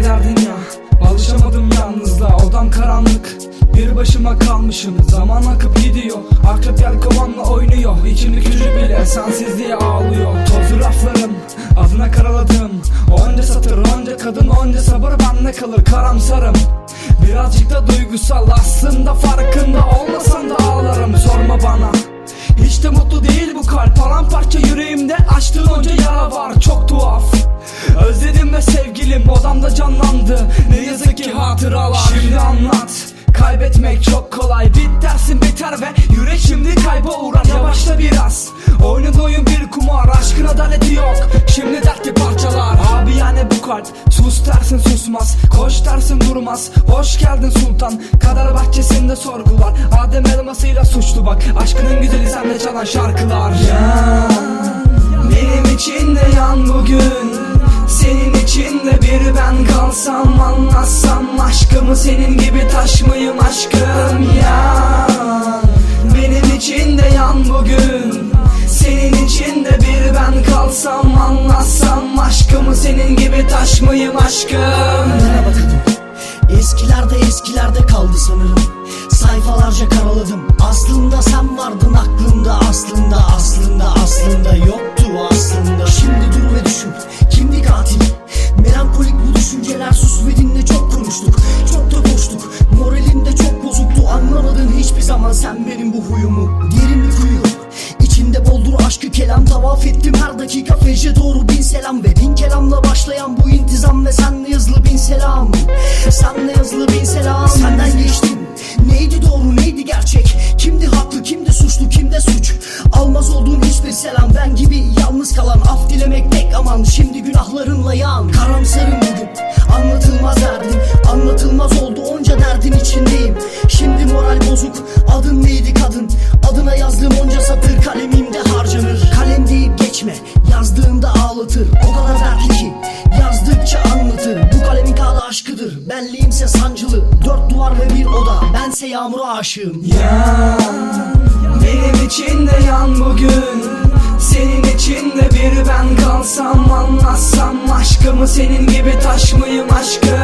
ne derdin ya. Alışamadım yalnızla odam karanlık. Bir başıma kalmışım Zaman akıp gidiyor. Akrep yelkovanla oynuyor İçimdeki çocuk bile sensiz diye ağlıyor. Tozlu raflarım adına karaladım Onca satır onca kadın onca sabır bende kalır karamsarım. Birazcık da duygusal aslında farkında olmasan da ağlarım. Sorma bana hiç de mutlu değil bu kalp. Paramparça yüreğimde açtığın onca yara var. Çok tuhaf Özledim ve sevgi odamda canlandı. Ne yazık ki hatıralar. Şimdi anlat. Kaybetmek çok kolay. Bit dersin biter ve yürek şimdi kayba uğrar Yavaşla biraz. Oynadığın oyun bir kumar. Aşkın adaleti yok Şimdi dertli parçalar. Abi yani bu kalp Sus dersin susmaz. Koş dersin durmaz. Hoş geldin sultan. Kader bahçesinde sorgular. Adem elmasıyla suçlu bak. Aşkının güzeli sende çalan şarkılar. Yan Anlatsam aşkımı senin gibi taşmayım aşkım? Yan Benim için de yan bugün Senin için de bir ben kalsam Anlatsam aşkımı senin gibi taşmayım aşkım? Eskilerde eskilerde kaldı sanırım. Sayfalarca karaladım. Aslında sen vardın aklımda Aslında aslında aslında yoktu aslında. Şimdi kelam Tavaf ettim her dakika fecre doğru bin selam Ve bin kelamla başlayan bu intizam Ve senle yazılı bin selam. Senle yazılı bin selam. Senden geçtim. Neydi doğru neydi gerçek? Kimdi haklı kimdi suçlu kimde suç? Almaz olduğun hiçbir selam Ben gibi yalnız kalan Af dilemek tek aman. Şimdi günahlarınla yan. Karamsarım bugün. Anlatılmaz derdim. Anlatılmaz oldu onca derdin içindeyim. Şimdi moral bozuk. Adın neydi kadın? Adına yazdığım onca satır kalemimde harcanır ağlatır O kadar dertli ki. Yazdıkça anlatır Bu kalemin kağıdı aşkıdır. Benliğimse sancılı Dört duvar ve bir oda. Bense yağmura aşığım. Yan Benim için de yan bugün. Senin için de bir ben kalsam Anlatsam aşkımı senin gibi taşmayım aşkım